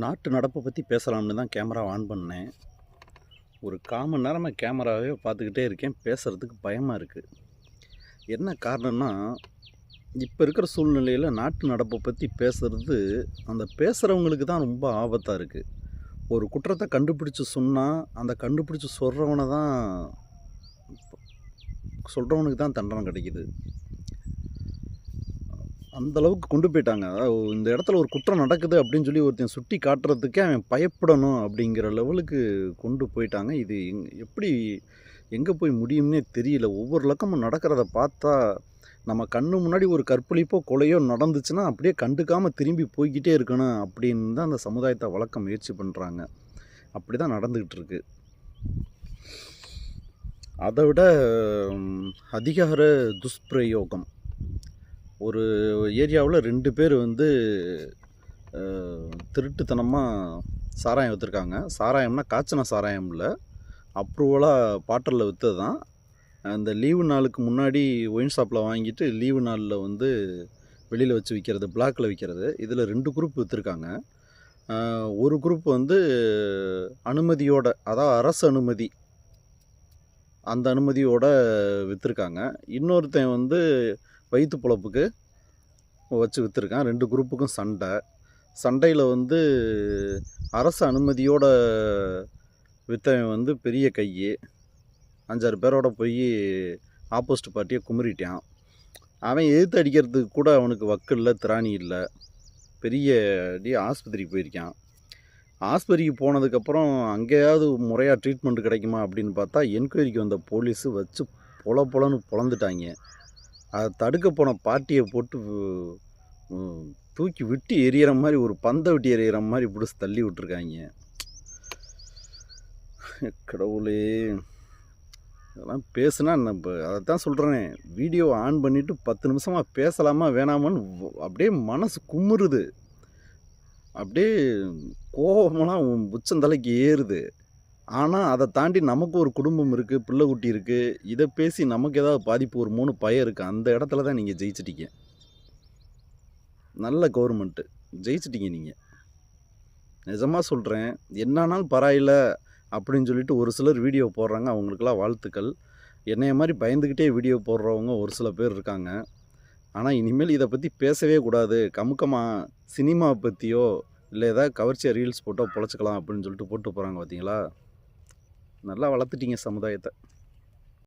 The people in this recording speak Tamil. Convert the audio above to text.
நாட்டு நடப்பை பற்றி பேசலாம்னு தான் கேமரா ஆன் பண்ணேன். ஒரு காமன் நேரமாக கேமராவே பார்த்துக்கிட்டே இருக்கேன். பேசுகிறதுக்கு பயமாக இருக்குது என்ன காரணம்னா இப்போ இருக்கிற சூழ்நிலையில் நாட்டு நடப்பை பற்றி பேசுகிறது அந்த பேசுகிறவங்களுக்கு தான் ரொம்ப ஆபத்தாக இருக்குது ஒரு குற்றத்தை கண்டுபிடிச்சி சொன்னால் அந்த கண்டுபிடிச்சி சொல்கிறவனை தான் சொல்கிறவனுக்கு தான் தண்டனை கிடைக்கிது. அந்த அளவுக்கு கொண்டு போயிட்டாங்க. அதாவது இந்த இடத்துல ஒரு குற்றம் நடக்குது அப்படின்னு சொல்லி ஒருத்தன் சுட்டி காட்டுறதுக்கே அவன் பயப்படணும் அப்படிங்கிற லெவலுக்கு கொண்டு போயிட்டாங்க. இது எங் எப்படி எங்கே போய் முடியும்னே தெரியல. ஒவ்வொரு லக்கமும் நடக்கிறத பார்த்தா நம்ம கண்ணு முன்னாடி ஒரு கற்பழிப்போ கொலையோ நடந்துச்சுன்னா அப்படியே கண்டுக்காமல் திரும்பி போய்கிட்டே இருக்கணும் அப்படின்னு தான் அந்த சமுதாயத்தை வளர்க்க முயற்சி பண்ணுறாங்க அப்படி தான் நடந்துக்கிட்டு இருக்கு. அதை விட அதிகார துஷ்பிரயோகம். ஒரு ஏரியாவில் ரெண்டு பேர் வந்து திருட்டுத்தனமாக சாராயம் விற்றுருக்காங்க சாராயம்னா காய்ச்சின சாராயம் இல்லை. அப்ரூவலாக பாட்டலில் விற்றது தான் அந்த லீவு நாளுக்கு முன்னாடி ஒயின் ஷாப்பில் வாங்கிட்டு லீவு நாளில் வந்து வெளியில் வச்சு விற்கிறது பிளாக்கில் விற்கிறது இதில் ரெண்டு குரூப் விற்றுருக்காங்க ஒரு குரூப் வந்து அனுமதியோட அதாவது அரசு அனுமதி. அந்த அனுமதியோட விற்றுருக்காங்க இன்னொருத்தன் வந்து வயிற்று பொழப்புக்கு வச்சு விற்றுருக்கான் ரெண்டு குரூப்புக்கும் சண்டை. சண்டையில் வந்து அரசு அனுமதியோட விற்றவன் வந்து பெரிய கை அஞ்சாறு பேரோட போய் ஆப்போசிட் பார்ட்டியை குமரிட்டான் அவன் எதிர்த்து அடிக்கிறதுக்கு கூட அவனுக்கு வக்கு இல்லை திராணி இல்லை. பெரிய டி ஆஸ்பத்திரிக்கு போயிருக்கான். ஆஸ்பத்திரிக்கு போனதுக்கப்புறம் அங்கேயாவது முறையாக ட்ரீட்மெண்ட் கிடைக்குமா அப்படின்னு பார்த்தா என்கொயரிக்கு வந்த போலீஸு வச்சு பொல பொலன்னு பொழந்துட்டாங்க. அதை தடுக்க போன பாட்டியை போட்டு தூக்கி விட்டு எறிகிற மாதிரி ஒரு பந்தை விட்டு எறிகிற மாதிரி பிடிச்சி தள்ளி விட்டுருக்காங்க. கடவுளே. இதெல்லாம் பேசுனா நம்ம அதை தான் சொல்கிறேனே வீடியோ ஆன் பண்ணிவிட்டு பத்து நிமிஷமாக பேசலாமா வேணாமான்னு அப்படியே மனசு குமுறுது. அப்படியே கோபமெல்லாம் உன் உச்சந்தலைக்கு ஏறுது. ஆனால் அதை தாண்டி நமக்கு ஒரு குடும்பம் இருக்குது பிள்ளை குட்டி இருக்குது இதை பேசி நமக்கு ஏதாவது பாதிப்பு ஒரு மூணு பயம் இருக்குது அந்த இடத்துல தான் நீங்கள் ஜெயிச்சிட்டீங்க. நல்ல கவர்மெண்ட்டு ஜெயிச்சிட்டீங்க நீங்கள் நிஜமாக சொல்கிறேன் என்னானாலும் பரவாயில்ல அப்படின்னு சொல்லிட்டு ஒரு சிலர் வீடியோ போடுறாங்க அவங்களுக்கெல்லாம் வாழ்த்துக்கள். என்னைய மாதிரி பயந்துக்கிட்டே வீடியோ போடுறவங்க ஒரு சில பேர் இருக்காங்க. ஆனால் இனிமேல் இதை பற்றி பேசவே கூடாது. கமுக்கமாக சினிமா பற்றியோ இல்லை ஏதாவது கவர்ச்சியாக ரீல்ஸ் போட்டோ பொழைச்சிக்கலாம் அப்படின்னு சொல்லிட்டு போட்டு போகிறாங்க பார்த்தீங்களா நல்லா வளர்த்துட்டீங்க சமுதாயத்தை.